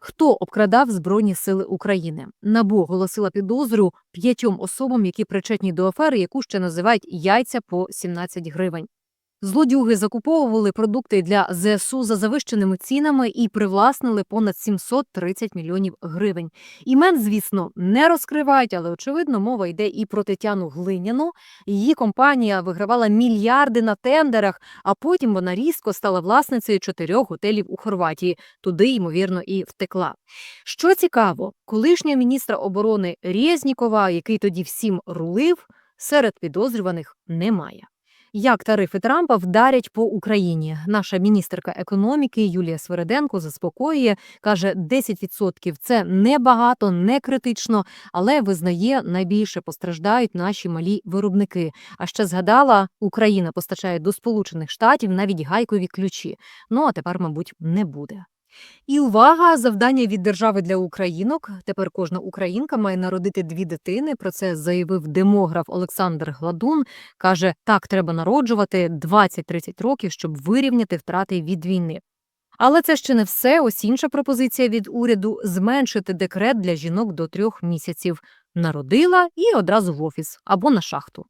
Хто обкрадав Збройні сили України? НАБУ оголосила підозру п'ятьом особам, які причетні до афери, яку ще називають яйця по 17 гривень. Злодюги закуповували продукти для ЗСУ за завищеними цінами і привласнили понад 730 мільйонів гривень. Імен, звісно, не розкривають, але очевидно, мова йде і про Тетяну Глиняну. Її компанія вигравала мільярди на тендерах, а потім вона різко стала власницею чотирьох готелів у Хорватії. Туди, ймовірно, і втекла. Що цікаво, колишня міністра оборони Резнікова, який тоді всім рулив, серед підозрюваних немає. Як тарифи Трампа вдарять по Україні? Наша міністерка економіки Юлія Свереденко заспокоює, каже, 10% – це небагато, не критично, але визнає, найбільше постраждають наші малі виробники. А ще згадала, Україна постачає до Сполучених Штатів навіть гайкові ключі. Ну а тепер, мабуть, не буде. І увага! Завдання від держави для українок. Тепер кожна українка має народити дві дитини. Про це заявив демограф Олександр Гладун. Каже, так треба народжувати 20-30 років, щоб вирівняти втрати від війни. Але це ще не все. Ось інша пропозиція від уряду зменшити декрет для жінок до трьох місяців. Народила і одразу в офіс або на шахту.